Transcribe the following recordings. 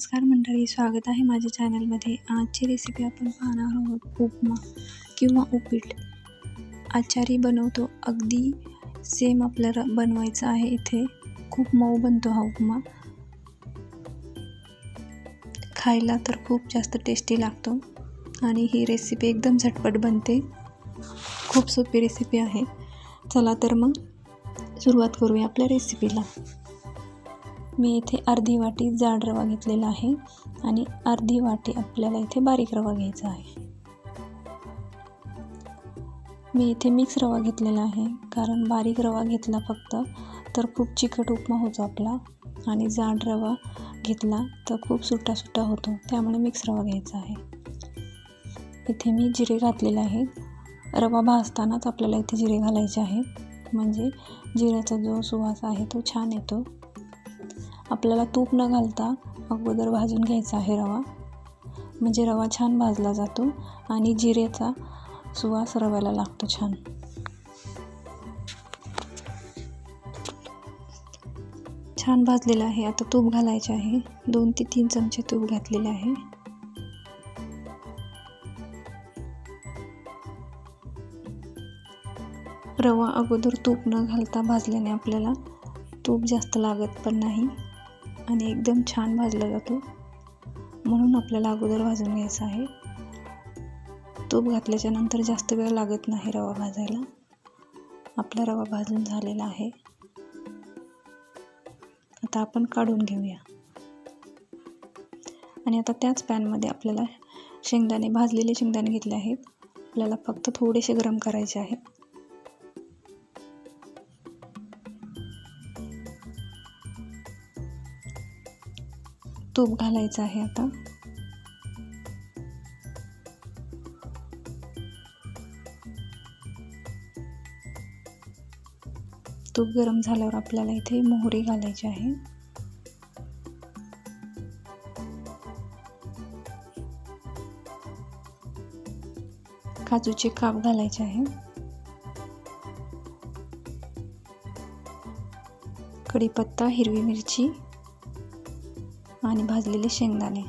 नमस्कार मंडळी स्वागत आहे माझ्या चॅनलमध्ये. आजची रेसिपी आपण पाहणार आहोत उपमा किंवा उपीट. आचारी बनवतो अगदी सेम आपल्याला बनवायचं आहे इथे. खूप मऊ बनतो हा उपमा. खायला तर खूप जास्त टेस्टी लागतो आणि ही रेसिपी एकदम झटपट बनते. खूप सोपी रेसिपी आहे. चला तर मग सुरुवात करूया आपल्या रेसिपीला मी इथे अर्धी वाटी जाड रवा घेतलेला आहे आणि अर्धी वाटी आपल्याला इथे बारीक रवा घ्यायचा आहे. मी इथे मिक्स रवा घेतलेला आहे कारण बारीक रवा घेतला फक्त तर खूप चिकट उपमा होतो आपला आणि जाड रवा घेतला तर खूप सुट्टा सुट्टा होतो त्यामुळे मिक्स रवा घ्यायचा आहे. इथे मी जिरे घातलेले आहेत रवा भाजतानाच आपल्याला इथे जिरे घालायचे आहे म्हणजे जिऱ्याचा जो सुवास आहे तो छान येतो. आपल्याला तूप न घालता अगोदर भाजून घ्यायचा आहे रवा. म्हणजे रवा छान भाजला जातो आणि जिरेचा सुवास रव्याला लागतो छान. छान भाजलेला आहे. आता तूप घालायचे आहे. दोन ते तीन चमचे तूप घातलेले आहे. रवा अगोदर तूप न घालता भाजल्याने आपल्याला तूप जास्त लागत पण नाही आणि एकदम छान भाजला जातो. म्हणून आपल्याला अगोदर भाजून घ्यायचं आहे. तूप घातल्याच्या नंतर जास्त वेळ लागत नाही रवा भाजायला. आपला रवा भाजून झालेला आहे. आता आपण काढून घेऊया. आणि आता त्याच पॅनमध्ये आपल्याला शेंगदाणे भाजलेले शेंगदाणे घेतले आहेत. आपल्याला फक्त थोडेसे गरम करायचे आहेत. तूप घालायचं आहे आता. तूप गरम झाल्यावर आपल्याला इथे मोहरी घालायची आहे. काजूचे काप घालायचे आहे. कढीपत्ता हिरवी मिरची आणि भाजलेले शेंगदाणे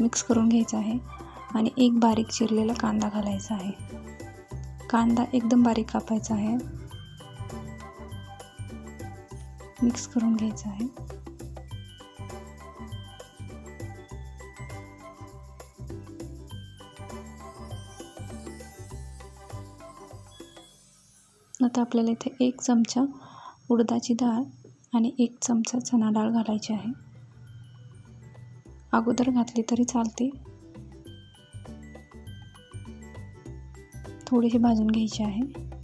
मिक्स करून घ्यायचं आहे आणि एक बारीक चिरलेला कांदा घालायचा आहे. कांदा एकदम बारीक कापायचा आहे. मिक्स करून घ्यायचा आहे. आता आपल्याला इथे एक चमचा उडदाची डाळ आणि एक चमचा चणा डाळ घालायची आहे. अगोदर घातली तरी चालते. थोडीशी भाजून घ्यायची आहे.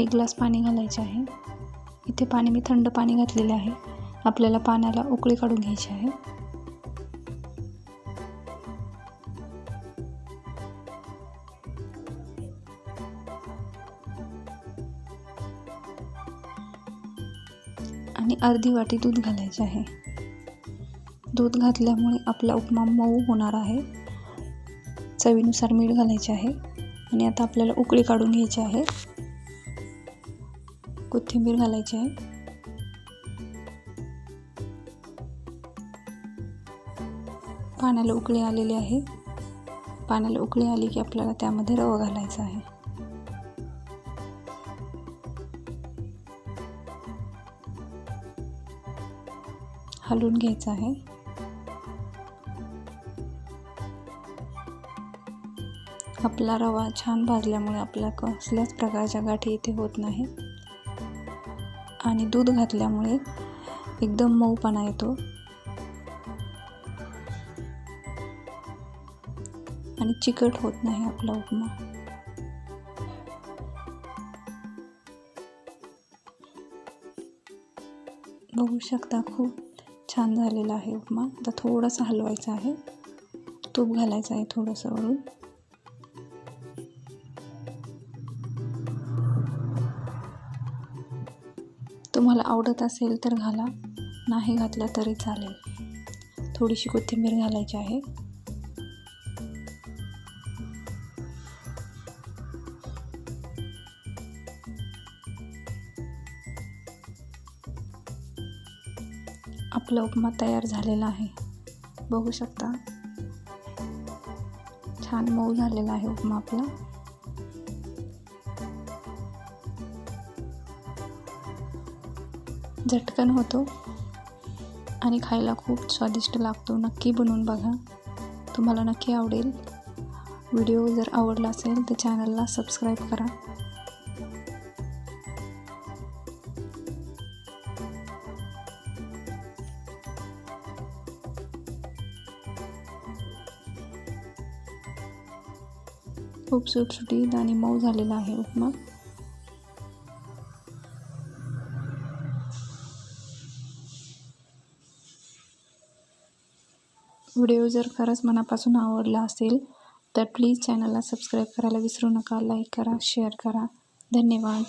एक ग्लास पाणी घालायचे आहे. इथे पाणी मी थंड पाणी घातलेले आहे. आपल्याला पाण्याला उकळी काढून घ्यायची आहे. आणि अर्धी वाटी दूध घालायचे आहे. दूध घातल्यामुळे आपला उपमा मऊ होणार आहे. चवीनुसार मीठ घालायचे आहे आणि आता आपल्याला उकळी काढून घ्यायची आहे. कोथिंबीर घालायची आहे. पाण्याला उकळी आलेली आहे. पाण्याला उकळी आली की आपल्याला त्यामध्ये रवा घालायचा आहे. हलवून घ्यायचं आहे. आपला रवा छान भाजल्यामुळे आपल्या कसल्याच प्रकारच्या गाठी इथे होत नाही. आणि दूध घातल्यामुळे एकदम मऊपणा येतो. आणि चिकट होत नाही आपला उपमा. बघू शकता खूप छान झालेला आहे उपमा. आता थोडंसं हलवायचं आहे. तूप घालायचं आहे थोडंसं वरून. तुम्हाला आवडत असेल तर घाला. नाही घातला तरी चालेल. थोडीशी कोथिंबीर घालायची आहे. आपला उपमा तयार झालेला आहे. बघू शकता. छान मऊ झालेला आहे उपमा आपला. झटकन होतो. आणि खायला खूप स्वादिष्ट लागतो. नक्की बनवून बघा. तुम्हाला नक्की आवडेल. व्हिडिओ जर आवडला असेल तर चॅनलला सबस्क्राईब करा. खूप सुटसुटीत आणि मऊ झालेला आहे उपमा. व्हिडिओ जर खरंच मनापासून आवडला असेल तर प्लीज चॅनलला सबस्क्राईब करायला विसरू नका लाईक करा शेअर करा. धन्यवाद.